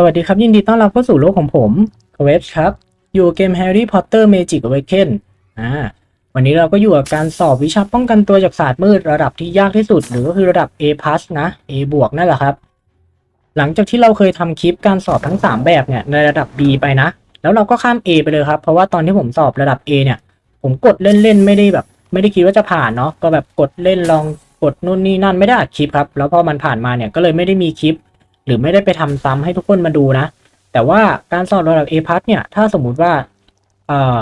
สวัสดีครับ ยินดีต้อนรับเข้าสู่โลกของผมเวฟครับ อยู่เกม Harry Potter Magic Awaken อ่าวันนี้เราก็อยู่กับการสอบวิชาป้องกันตัวจากศาสตร์มืดระดับที่ยากที่สุด หรือก็คือระดับ A+ นะ A บวกนั่นแหละครับ หลังจากที่เราเคยทำคลิปการสอบทั้ง 3 แบบเนี่ยในระดับ B ไปนะ แล้วเราก็ข้าม A ไปเลยครับ เพราะว่าตอนที่ผมสอบระดับ A เนี่ย ผมกดเล่นๆไม่ได้แบบ ไม่ได้คิดว่าจะผ่านเนาะก็แบบกดเล่นลองกดนู่นนี่นั่นไม่ได้อัดคลิปครับแล้วพอมันผ่านมาเนี่ยก็เลยไม่ได้มีคลิป หรือไม่ได้ไปทำซ้ำให้ทุกคนมาดูนะ แต่ว่าการสอบระดับ A พัทเนี่ย ถ้าสมมุติว่าเอ่อ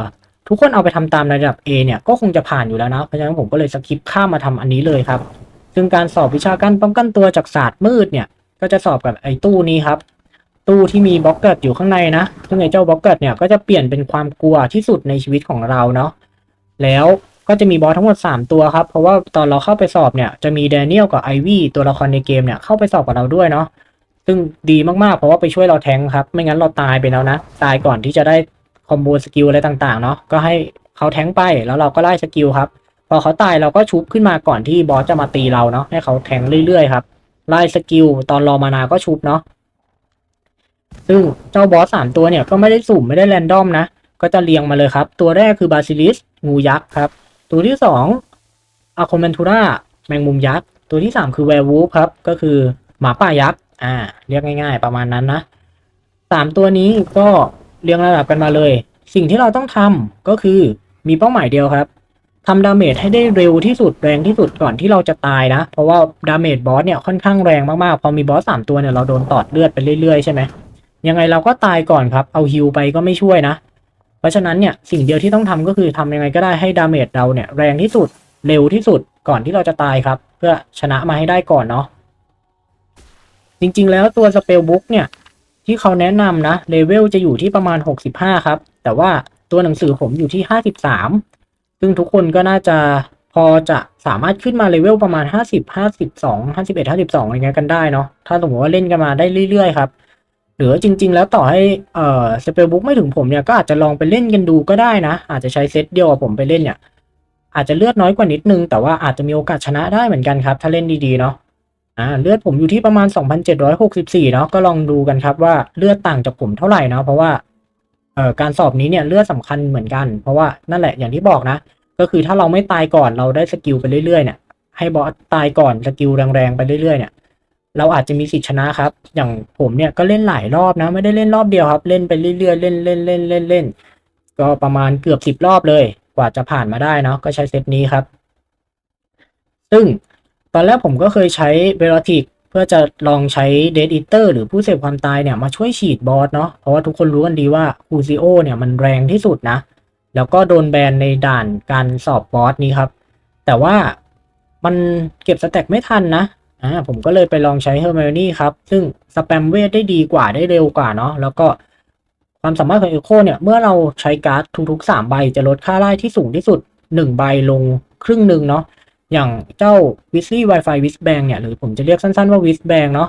ทุกคนเอาไปทำตามระดับ A เนี่ย ก็คงจะผ่านอยู่แล้วนะ เพราะฉะนั้นผมก็เลยสกิปข้ามมาทำอันนี้เลยครับ ซึ่งการสอบวิชาการป้องกันตัวจากศาสตร์มืดเนี่ย ก็จะสอบกับไอ้ตู้นี้ครับ ตู้ที่มีบล็อกเกิดอยู่ข้างในนะ ซึ่งไอ้เจ้าบล็อกเกิดเนี่ย ก็จะเปลี่ยนเป็นความกลัวที่สุดในชีวิตของเราเนาะ แล้วก็จะมีบอสทั้งหมด 3 ตัวครับ เพราะว่าตอนเราเข้าไปสอบเนี่ย จะมีแดเนียลกับไอวี่ตัวละครในเกมเนี่ยเข้าไปสอบกับเราด้วยเนาะ ซึ่งดีมากๆ เพราะว่าไปช่วยเราแทงครับ ไม่งั้นเราตายไปแล้วนะ ตายก่อนที่จะได้คอมโบสกิลอะไรต่างๆ เนาะ ก็ให้เขาแทงไป แล้วเราก็ไล่สกิลครับ พอเขาตายเราก็ชุบขึ้นมาก่อนที่บอสจะมาตีเราเนาะ ให้เขาแทงเรื่อยๆครับ ไล่สกิลตอนรอมานาก็ชุบเนาะ ซึ่งเจ้าบอสสามตัวเนี่ยก็ไม่ได้สุ่มไม่ได้แรนดอมนะ ก็จะเรียงมาเลยครับ ตัวแรกคือบาซิลิส งูยักษ์ครับ ตัวที่สองอะโคเมนทูราแมงมุมยักษ์ ตัวที่สามคือแวร์วูฟครับ ก็คือหมาป่ายักษ์ อ่า เรียกง่าย ๆ ประมาณนั้นนะสามตัวนี้ก็เรียงระดับกันมาเลย สิ่งที่เราต้องทำก็คือมีเป้าหมายเดียวครับทำดาเมจให้ได้เร็วที่สุดแรงที่สุดก่อนที่เราจะตายนะ เพราะว่าดาเมจบอสเนี่ยค่อนข้างแรงมากๆ พอมีบอสสามตัวเนี่ยเราโดนตอดเลือดไปเรื่อยๆใช่ไหมยังไงเราก็ตายก่อนครับ เอาฮิลไปก็ไม่ช่วยนะ เพราะฉะนั้นเนี่ยสิ่งเดียวที่ต้องทำก็คือทำยังไงก็ได้ให้ดาเมจเราเนี่ยแรงที่สุดเร็วที่สุดก่อนที่เราจะตายครับ เพื่อชนะมาให้ได้ก่อนเนาะ จริง ๆ แล้วตัวสเปลบุ๊กเนี่ย ที่เขาแนะนำนะเลเวลจะอยู่ที่ประมาณ 65 ครับ แต่ว่าตัวหนังสือผมอยู่ที่ 53 ซึ่งทุกคนก็น่าจะพอจะสามารถขึ้นมาเลเวลประมาณ 50 52 51 52อะไรเงี้ยกันได้เนาะถ้าสมมติว่าเล่นกันมาได้เรื่อยๆครับหรือจริง ๆ แล้วต่อให้เอ่อสเปลบุ๊กไม่ถึงผมเนี่ยก็อาจจะลองไปเล่นกันดูก็ได้นะ อาจจะใช้เซตเดียวกับผมไปเล่นเนี่ยอาจจะเลือดน้อยกว่านิดนึง แต่ว่าอาจจะมีโอกาสชนะได้เหมือนกันครับ ถ้าเล่นดีๆเนาะ อ่าเลือดผมอยู่ที่ประมาณ 2,764 เนาะก็ลองดูกันครับว่าเลือดต่างจากผมเท่าไหร่เนาะเพราะว่าเอ่อการสอบนี้เนี่ยเลือดสำคัญเหมือนกัน เพราะว่านั่นแหละอย่างที่บอกนะ ก็คือถ้าเราไม่ตายก่อนเราได้สกิลไปเรื่อยๆเนี่ยให้บอสตายก่อนสกิลแรงๆไปเรื่อยๆเนี่ยเราอาจจะมีสิทธิ์ชนะครับ อย่างผมเนี่ยก็เล่นหลายรอบนะ ไม่ได้เล่นรอบเดียวครับ เล่นไปเรื่อยๆเล่นเล่นเล่นเล่นเล่นก็ประมาณเกือบสิบรอบเลย กว่าจะผ่านมาได้เนาะก็ใช้เซตนี้ครับ ซึ่ง ตอนแรกผมก็เคยใช้เบลติกเพื่อจะลองใช้เด d อิเตอร์หรือผู้เสพความตายเนี่ยมาช่วยฉีดบอสเนาะเพราะว่าทุกคนรู้กันดีว่าคูซิโอเนี่ยมันแรงที่สุดนะ แล้วก็โดนแบนในด่านการสอบบอสนี้ครับ แต่ว่ามันเก็บสแต็กไม่ทันนะอ่าผมก็เลยไปลองใช้เฮอร์ i ม n นี่ครับ ซึ่งสแปมเวทได้ดีกว่าได้เร็วกว่าเนาะแล้วก็ความสามารถของเอโคเนี่ยเมื่อเราใช้การ์ดทุกๆ3ใบจะลดค่าไล่ที่สูงที่สุด 1 ใบลงครึ่งหนึ่งเนาะ อย่างเจ้า w i s l y Wi-Fi w i s b a n g เนี่ยหรือผมจะเรียกสั้นๆว่า w i s b a n g เนาะ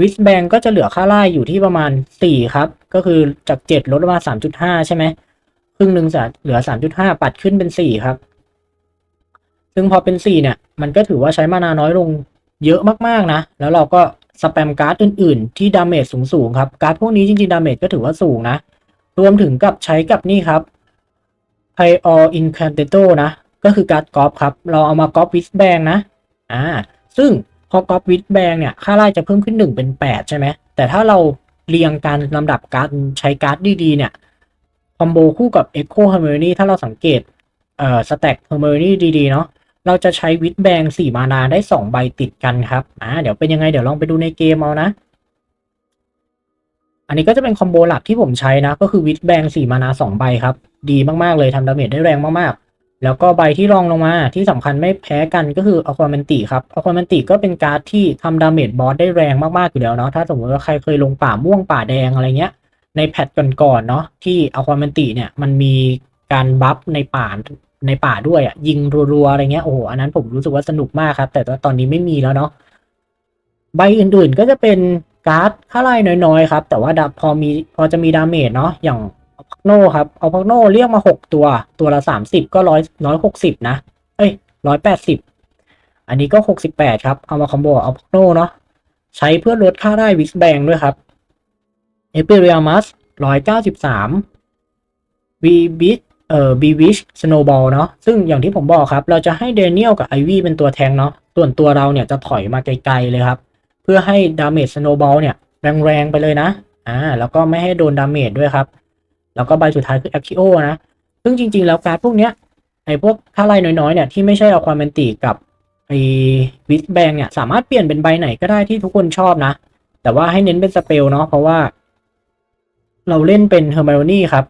w i s b a n g ก็จะเหลือค่าไล่อยู่ที่ประมาณ 4 ครับ ก็คือจาก 7 ลดลงมา3.5 ใช่ไหมครึ่งหนึ่งจะเหลือ 3.5 ปัดขึ้นเป็น 4 ครับ ซึ่งพอเป็น 4 เนี่ย มันก็ถือว่าใช้มานาน้อยลงเยอะมากๆนะ แล้วเราก็สแปมการ์ดอื่น ๆ ที่ดาเมจสูง ๆ ครับ การ์ดพวกนี้จริง ๆ ดาเมจก็ถือว่าสูงนะ รวมถึงกับใช้กับนี่ครับ p i o Incantato นะ ก็คือการ์ดกอล์ฟครับ เราเอามากอล์ฟวิสแบงนะ อ่า ซึ่งพอกอล์ฟวิสแบงเนี่ย ค่าไล่จะเพิ่มขึ้น 1 เป็น 8 ใช่ไหม แต่ถ้าเราเรียงการลำดับการใช้การ์ดดีๆ เนี่ย คอมโบคู่กับ Echo Harmony ถ้าเราสังเกต เอ่อ สแต็ก Harmony ดีๆ เนาะเราจะใช้วิสแบง4มานาได้ 2 ใบติดกันครับ อ่า เดี๋ยวเป็นยังไง เดี๋ยวลองไปดูในเกมเอานะ อันนี้ก็จะเป็นคอมโบหลักที่ผมใช้นะ ก็คือวิสแบง4มานา2ใบครับ ดีมากๆเลยทำดาเมจได้แรงมากๆ แล้วก็ใบที่รองลงมาที่สำคัญไม่แพ้กันก็คืออควาเมนติครับอควาเมนติก็เป็นการ์ดที่ทำดาเมจบอสได้แรงมากๆอยู่แล้วเนาะถ้าสมมติว่าใครเคยลงป่าม่วงป่าแดงอะไรเงี้ย ในแพทก่อนๆเนาะที่อควาเมนติเนี่ยมันมีการบัฟในป่าในป่าด้วยอะยิงรัวๆอะไรเงี้ยโอ้โหอันนั้นผมรู้สึกว่าสนุกมากครับ แต่ว่าตอนนี้ไม่มีแล้วเนาะใบอื่นๆก็จะเป็นการ์ดค่าไล่น้อยๆครับแต่ว่าพอมีพอจะมีดาเมจเนาะอย่าง พักโน่ครับ เอาพักโน่เรียกมาหกตัว ตัวละสามสิบก็ร้อยร้อยหกสิบนะ เอ้ยร้อยแปดสิบอันนี้ก็หกสิบแปดครับ เอามาคอมโบเอาพักโน่เนาะ ใช้เพื่อลดค่าได้วิสแบงด้วยครับ เอเปเรียมัสร้อยเก้าสิบสามวีบิชเอ่อบีวิชสโนบอลเนาะ ซึ่งอย่างที่ผมบอกครับ เราจะให้เดนิเอลกับไอวี่เป็นตัวแทงเนาะ ส่วนตัวเราเนี่ยจะถอยมาไกลๆเลยครับ เพื่อให้ดาเมจสโนบอลเนี่ยแรงๆไปเลยนะ อ่า แล้วก็ไม่ให้โดนดาเมจด้วยครับ แล้วก็ใบสุดท้ายคือแอคคิโอนะ ซึ่งจริง ๆ แล้วการ์ดพวกเนี้ยไอ้พวกค่าไล่น้อยๆเนี่ยที่ไม่ใช่เอาความเป็นตีกับไอ้วิสแบงเนี่ยสามารถเปลี่ยนเป็นใบไหนก็ได้ที่ทุกคนชอบนะ แต่ว่าให้เน้นเป็นสเปลเนาะเพราะว่า เราเล่นเป็นเฮอร์ม o นีครับ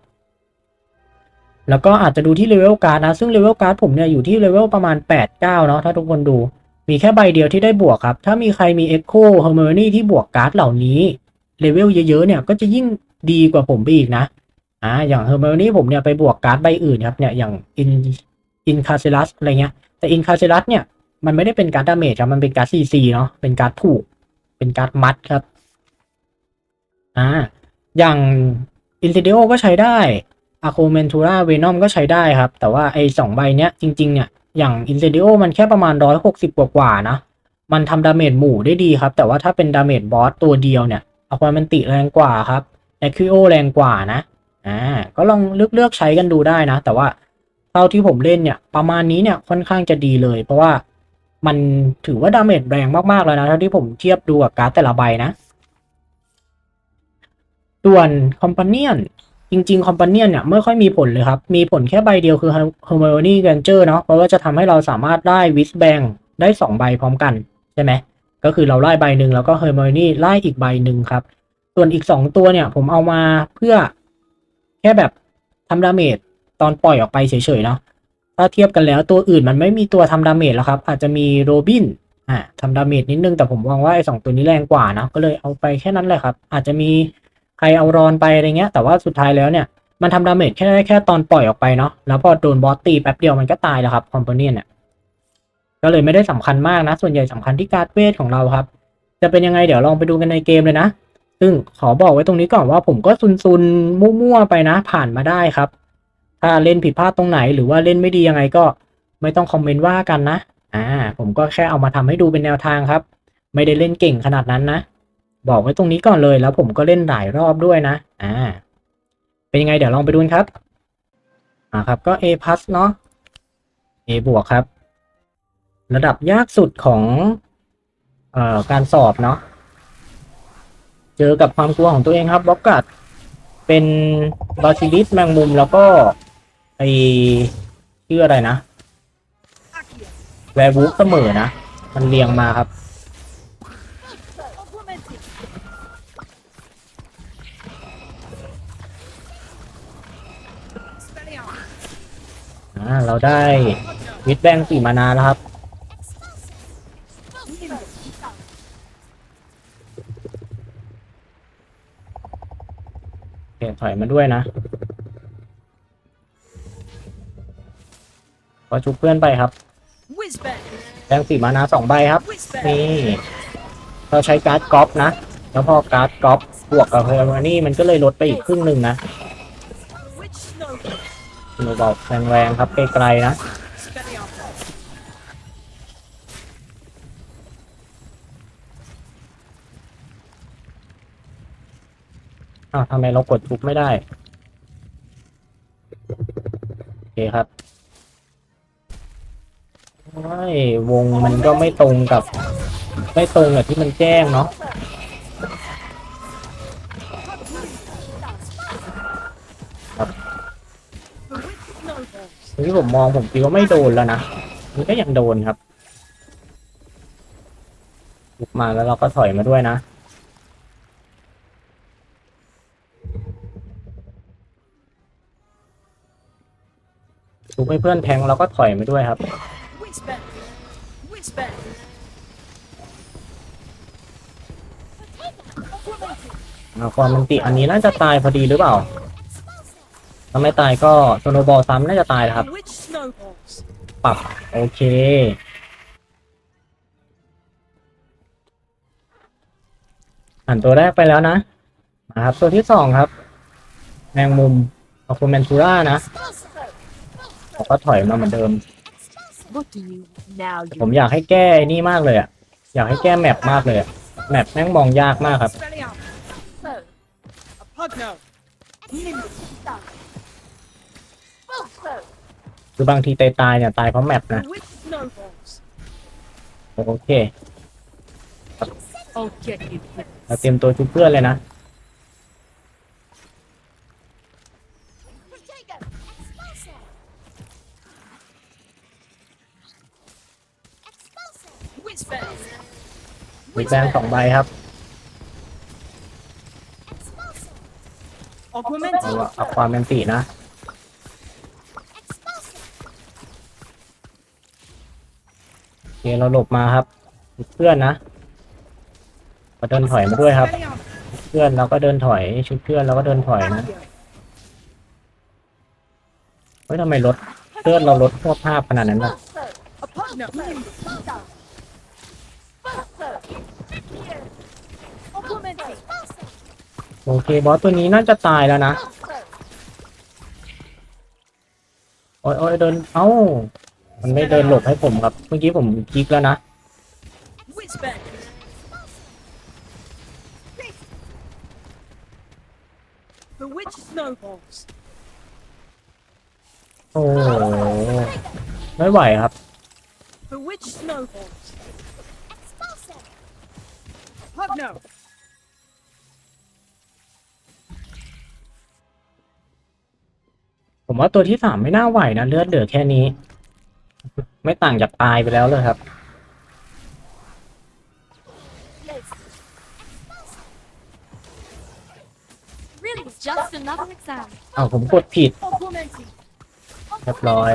แล้วก็อาจจะดูที่เลเวลการ์ดนะ ซึ่งเลเวลการ์ดผมเนี่ยอยู่ที่เลเวลประมาณ 8-9 เนาะถ้าทุกคนดูมีแค่ใบเดียวที่ได้บวกครับ ถ้ามีใครมี Echo h a r m o n y ที่บวกการ์ดเหล่านี้เลเวลเยอะๆเนี่ยก็จะยิ่งดีกว่าผมไปอีกนะ อ่าอย่าง h a r m o n y ผมเนี่ยไปบวกการ์ดใบอื่นครับเนี่ยอย่าง In In c a r c e l u s อะไรเงี้ย แต่ In c a r c e l u s เนี่ยมันไม่ได้เป็นการ์ดดาเมจครับมันเป็นการ์ด CC เนาะเป็นการ์ดผูก เป็นการ์ดมัดครับอ่าอย่าง i n c i d i o ก็ใช้ได้ a c o m e n t u r a Venom ก็ใช้ได้ครับ แต่ว่าไอ้สองใบเนี้ยจริง ๆ เนี่ย อย่าง i n c i d i o มันแค่ประมาณ160กสิบกว่าๆนะ มันทำดาเมจหมู่ได้ดีครับ แต่ว่าถ้าเป็นดาเมจบอสตัวเดียวเนี่ยอความันติแรงกว่าครับแอคิโอแรงกว่านะ อ่าก็ลองเลือกเลือกใช้กันดูได้นะ แต่ว่าเท่าที่ผมเล่นเนี่ยประมาณนี้เนี่ยค่อนข้างจะดีเลย เพราะว่ามันถือว่าดาเมจแรงมากๆแล้วนะเท่าที่ผมเทียบดูกับการ์ดแต่ละใบนะส่วนคอมพาเนียนจริงๆคอมพาเนียนเนี่ยไม่ค่อยมีผลเลยครับ มีผลแค่ใบเดียวคือ Harmony Ranger เนาะเพราะว่าจะทำให้เราสามารถไล่วิสแบงได้สองใบพร้อมกันใช่ไหมก็คือเราไล่ใบหนึ่งแล้วก็ Harmony ไล่อีกใบหนึ่งครับ ส่วนอีกสองตัวเนี่ยผมเอามาเพื่อ แค่แบบทำดาเมจตอนปล่อยออกไปเฉยๆเนาะถ้าเทียบกันแล้วตัวอื่นมันไม่มีตัวทำดาเมจแล้วครับ อาจจะมีโรบินอ่าทำดาเมจนิดนึงแต่ผมมองว่าไอ้สองตัวนี้แรงกว่านะก็เลยเอาไปแค่นั้นแหละครับ อาจจะมีใครเอารอนไปอะไรเงี้ย แต่ว่าสุดท้ายแล้วเนี่ยมันทำดาเมจแค่แค่ตอนปล่อยออกไปเนาะแล้วพอโดนบอสตีแป๊บเดียวมันก็ตายแล้วครับคอมโพเนียนเนี่ยก็เลยไม่ได้สำคัญมากนะ ส่วนใหญ่สำคัญที่การ์ดเวทของเราครับ จะเป็นยังไงเดี๋ยวลองไปดูกันในเกมเลยนะ ซึ่งขอบอกไว้ตรงนี้ก่อนว่าผมก็ซุนๆมั่วๆไปนะผ่านมาได้ครับ ถ้าเล่นผิดพลาดตรงไหนหรือว่าเล่นไม่ดียังไงก็ไม่ต้องคอมเมนต์ว่ากันนะ อ่า ผมก็แค่เอามาทำให้ดูเป็นแนวทางครับ ไม่ได้เล่นเก่งขนาดนั้นนะ บอกไว้ตรงนี้ก่อนเลยแล้วผมก็เล่นหลายรอบด้วยนะ อ่า เป็นยังไงเดี๋ยวลองไปดูนครับ อ่าครับ ก็ A พัสเนาะ A บวกครับ ระดับยากสุดของ เอ่อ การสอบเนาะ เจอกับความกลัวของตัวเองครับบล็อกกัดเป็นบาซิลิสแมงมุมแล้วก็ไอชื่ออะไรนะ แวร์วูฟเสมอนะ มันเรียงมาครับอ่าเราได้วิดแบงสี่มานาแล้วครับ โอเค ถอยมาด้วยนะขอชุบเพื่อนไปครับแบงสี่มานาสองใบครับ นี่ เราใช้การ์ดกอล์ฟนะ แล้วพอการ์ดกอล์ฟบวกกับเฮอร์มานี่มันก็เลยลดไปอีกครึ่งหนึ่งนะหนูบอกแรงๆครับไกลๆนะ อ้าวทำไมเรากดทุบไม่ได้ โอเคครับไม่วงมันก็ไม่ตรงกับ ไม่ตรงกับที่มันแจ้งเนาะ The which snowballs? ที่ผมมองผมคิดว่าไม่โดนแล้วนะมันก็ยังโดนครับบุกมาแล้วเราก็ถอยมาด้วยนะ ให้เพื่อนแทงเราก็ถอยมาด้วยครับอาความมันติอันนี้น่าจะตายพอดีหรือเปล่าถ้าไม่ตายก็โซโนบอลซ้ำน่าจะตายนะครับ ปรับโอเค อ่านตัวแรกไปแล้วนะนะครับ ตัวที่สองครับ แมงมุมอคูเมนทูร่านะ เราก็ถอยมาเหมือนเดิม What do you now? ผมอยากให้แก้ไอ้นี่มากเลยอะอยากให้แก้แมปมากเลยอะแมปแม่งมองยากมากครับ Expelliarmus! Pugno. Nimble. Bullshit. คือบางทีตายตายๆเนี่ยตายเพราะแมปนะ The with snowballs. โอเค I'll get you. เราเตรียมตัวชุบเพื่อนเลยนะ Protego. Expulso. มีแบงค์สองใบครับ Expulso. เอา Augmenting. เอาความเป็นตีนะ โอเค เราหลบมาครับชุบเพื่อนนะก็เดินถอยมาด้วยครับ เพื่อนเราก็เดินถอย ชุบเพื่อนเราก็เดินถอยนะ เฮ้ยทำไมรถเพื่อนเราลดพวกภาพขนาดนั้นล่ะ โอเคบอสตัวนี้น่าจะตายแล้วนะ โอ้ยโอ้ยเดิน เอ้า มันไม่เดินหลบให้ผมครับ เมื่อกี้ผมคลิกแล้วนะ The witch snowballs. โอ้ไม่ไหวครับ The witch snowballs. Expulso. Pugno. ผ ว่าตัวที่สามไม่น่าไหวนะเลือดเหลือแค่นี้ ไม่ต่างจากตายไปแล้วเลยครับ Yes. Really, it's just another exam. เอาผมกดผิด Augmenting. เรียบร้อย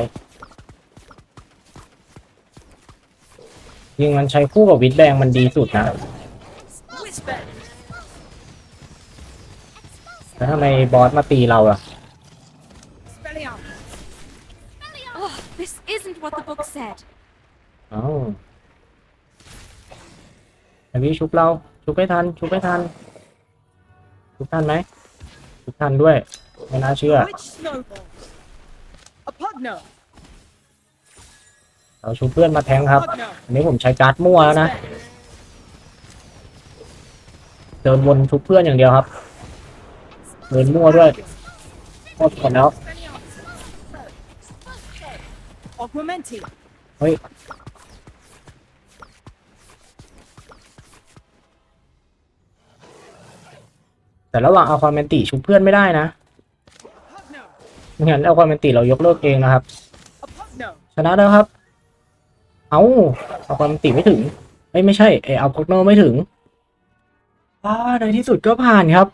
ยิงมันใช้คู่กับวิดแบงมันดีสุดนะ Whizbang. แล้วทำไมบอสมาตีเราอะ ไอพี่ชุบเราชุบไม่ทันชุบไม่ทันชุบทันไหมชุบทันด้วยไม่น่าเชื่อ Witch snowballs. A pugno. เราชุบเพื่อนมาแทงครับ Pugno. อันนี้ผมใช้การ์ดมั่วแล้วนะเดินวนชุบเพื่อนอย่างเดียวครับเดินมั่วด้วยหมดก่อนแล้ว Augmenting. เฮ้ย แต่ระหว่างเอาความเป็นติชุบเพื่อนไม่ได้นะงั้นเอาความเป็นติเรายกเลิกเองนะครับ ชนะแล้วครับ เอาเอาความเป็นติไม่ถึงเอ้ยไม่ใช่เออเอาโคโนไม่ถึงอ้าในที่สุดก็ผ่านครับ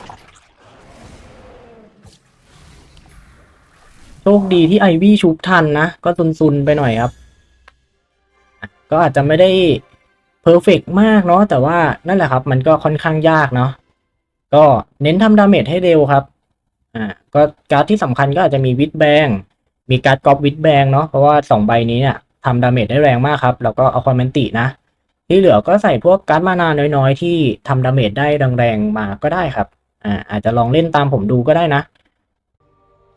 โชคดีที่ไอวี่ชุบทันนะ ก็ซุนๆไปหน่อยครับ ก็อาจจะไม่ได้เพอร์เฟกมากเนาะแต่ว่านั่นแหละครับ มันก็ค่อนข้างยากเนาะ ก็เน้นทำดาเมจให้เร็วครับ อ่า ก็การ์ดที่สำคัญก็อาจจะมีวิดแบง มีการ์ดกอล์ฟวิดแบงเนาะ เพราะว่าสองใบนี้เนี่ยทำดาเมจได้แรงมากครับ แล้วก็เอาคอมเมนตินะ ที่เหลือก็ใส่พวกการ์ดมานาน้อยๆ ที่ทำดาเมจได้แรงๆมาก็ได้ครับ อ่า อาจจะลองเล่นตามผมดูก็ได้นะ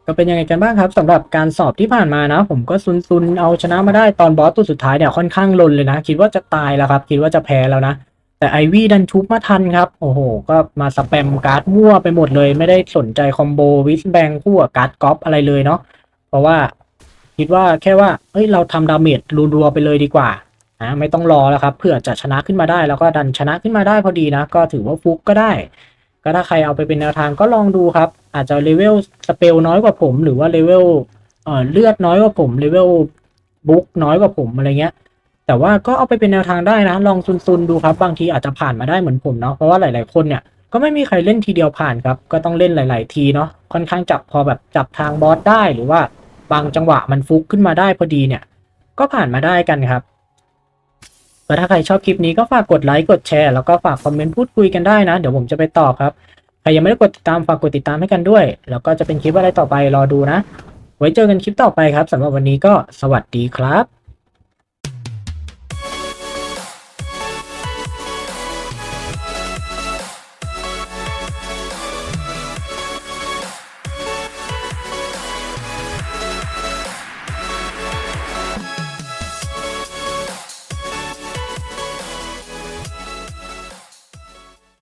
ก็เป็นยังไงกันบ้างครับสำหรับการสอบที่ผ่านมานะ ผมก็ซุนๆเอาชนะมาได้ตอนบอสตัวสุดท้ายเนี่ยค่อนข้างลนเลยนะ คิดว่าจะตายแล้วครับ คิดว่าจะแพ้แล้วนะ แต่ไอวี่ดันชุบมาทันครับ โอ้โห ก็มาสแปมการ์ดมั่วไปหมดเลย ไม่ได้สนใจคอมโบวิสแบงคู่กับการ์ดกอล์ฟอะไรเลยเนาะเพราะว่าคิดว่าแค่ว่าเฮ้ยเราทำดาเมจรัวๆไปเลยดีกว่านะไม่ต้องรอแล้วครับเผื่อจะชนะขึ้นมาได้แล้วก็ดันชนะขึ้นมาได้พอดีนะ ก็ถือว่าฟุกก็ได้ ก็ถ้าใครเอาไปเป็นแนวทางก็ลองดูครับ อาจจะเลเวลสเปลน้อยกว่าผม หรือว่าเลเวลเอ่อเลือดน้อยกว่าผมเลเวลบุ๊กน้อยกว่าผมอะไรเงี้ย แต่ว่าก็เอาไปเป็นแนวทางได้นะ ลองซุนๆดูครับ บางทีอาจจะผ่านมาได้เหมือนผมเนาะเพราะว่าหลาย ๆ คนเนี่ยก็ไม่มีใครเล่นทีเดียวผ่านครับ ก็ต้องเล่นหลาย ๆ ทีเนาะค่อนข้างจับพอแบบจับทางบอสได้หรือว่าบางจังหวะมันฟุกขึ้นมาได้พอดีเนี่ย ก็ผ่านมาได้กันครับก็ถ้าใครชอบคลิปนี้ก็ฝากกดไลค์กดแชร์แล้วก็ฝากคอมเมนต์พูดคุยกันได้นะ เดี๋ยวผมจะไปตอบครับใครยังไม่ได้กดติดตามฝากกดติดตามให้กันด้วย แล้วก็จะเป็นคลิปอะไรต่อไปรอดูนะ ไว้เจอกันคลิปต่อไปครับสำหรับวันนี้ก็สวัสดีครับ